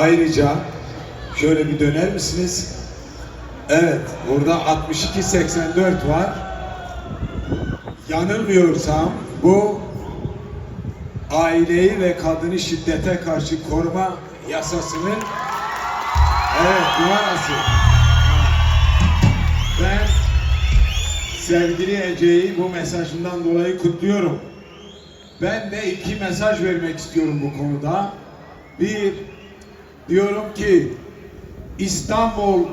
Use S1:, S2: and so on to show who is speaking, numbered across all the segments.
S1: Ayrıca şöyle bir döner misiniz? Evet, burada 6284 var. Yanılmıyorsam bu aileyi ve kadını şiddete karşı koruma yasasının evet numarası. Ben sevgili Ece'yi bu mesajından dolayı kutluyorum. Ben de iki mesaj vermek istiyorum bu konuda. Bir, diyorum ki İstanbul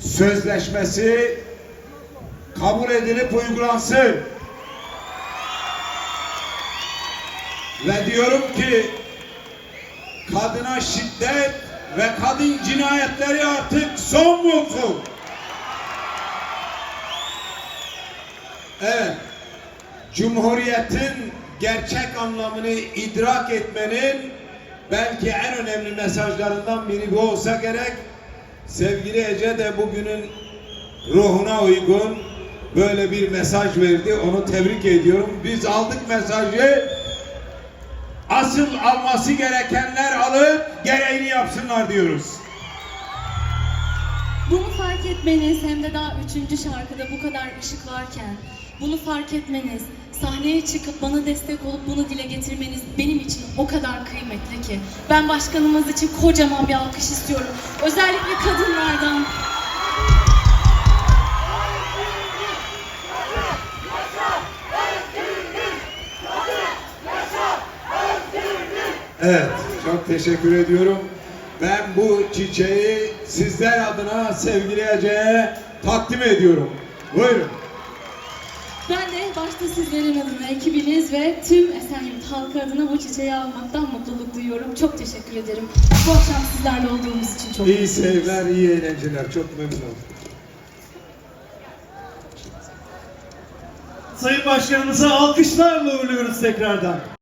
S1: Sözleşmesi kabul edilip uygulansın. Ve diyorum ki kadına şiddet ve kadın cinayetleri artık son bulsun. Evet. Cumhuriyetin gerçek anlamını idrak etmenin belki en önemli mesajlarından biri bu olsa gerek. Sevgili Ece de bugünün ruhuna uygun böyle bir mesaj verdi. Onu tebrik ediyorum. Biz aldık mesajı. Asıl alması gerekenler alıp gereğini yapsınlar diyoruz.
S2: Bunu fark etmeniz hem de daha üçüncü şarkıda bu kadar ışık varken bunu fark etmeniz, sahneye çıkıp bana destek olup bunu dile getirmeniz benim için o kadar kıymetli ki. Ben başkanımız için kocaman bir alkış istiyorum. Özellikle kadınlardan.
S1: Evet, çok teşekkür ediyorum. Ben bu çiçeği sizler adına sevgili Ece'ye takdim ediyorum. Buyurun.
S2: Ben de başta sizlerin adına, ekibiniz ve tüm Esenyurt halkı adına bu çiçeği almaktan mutluluk duyuyorum. Çok teşekkür ederim. Bu akşam sizlerle olduğumuz için çok
S1: İyi seyirler, iyi eğlenceler. Çok memnun oldum.
S3: Sayın Başkanımıza alkışlarla uğurluyoruz tekrardan.